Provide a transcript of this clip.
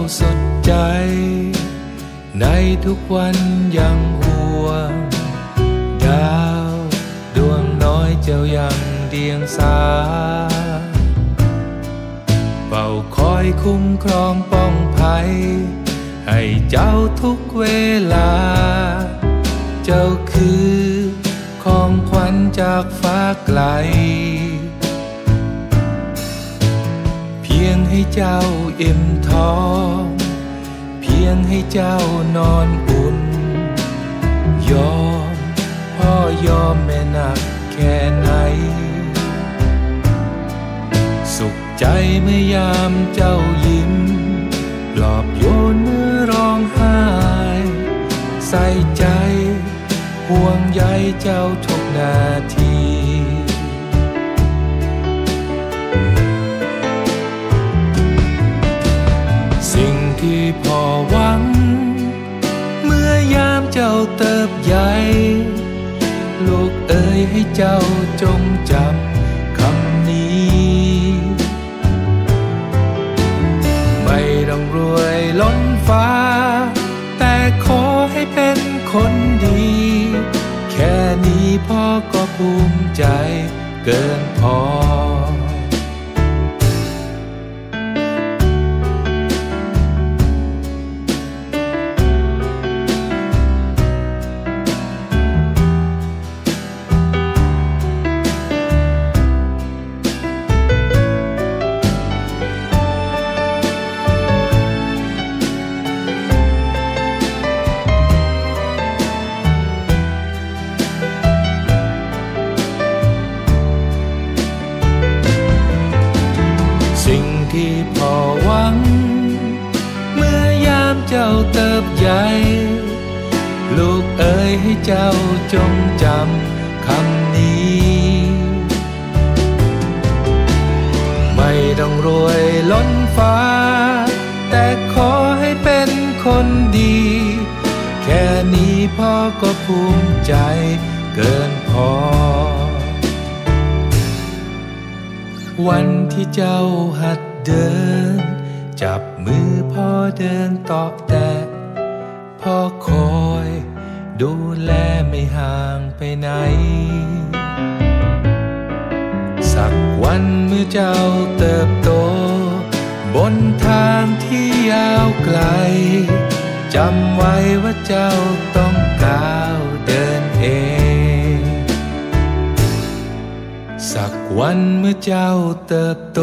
รักเจ้าสุดใจ ในทุกวันยังห่วง ดาวดวงน้อยเจ้ายังเดียงสาเฝ้าคอยคุ้มครองป้องภัย ให้เจ้าทุกเวลา เจ้าคือของขวัญจากฟ้าไกล ให้เจ้าอิ่มท้อง เพียงให้เจ้านอนอุ่น ยอมพ่อยอมแม่หนักแค่ไหน สุขใจเมื่อยามเจ้ายิ้ม ปลอบโยนเมื่อร้องไห้ ใส่ใจห่วงใยเจ้าทุกนาที เติบใหญ่ ลูกเอ๋ยให้เจ้าจงจำคำนี้ ไม่ต้องรวยล้นฟ้า แต่ขอให้เป็นคนดี แค่นี้พ่อก็ภูมิใจเกินพอ ที่พ่อหวัง เมื่อยามเจ้าเติบใหญ่ ลูกเอ๋ยให้เจ้าจงจำคำนี้ ไม่ต้องรวยล้นฟ้า แต่ขอให้เป็นคนดี แค่นี้พ่อก็ภูมิใจเกินพอวันที่เจ้าหัด เดิน จับมือพ่อเดินต่อแต่ พ่อคอย ดูแลไม่ห่างไปไหน สักวันเมื่อเจ้าเติบโต บนทางที่ยาวไกล จำไว้ว่าเจ้าต้องก้าวเดินเองสักวันเมื่อเจ้าเติบโต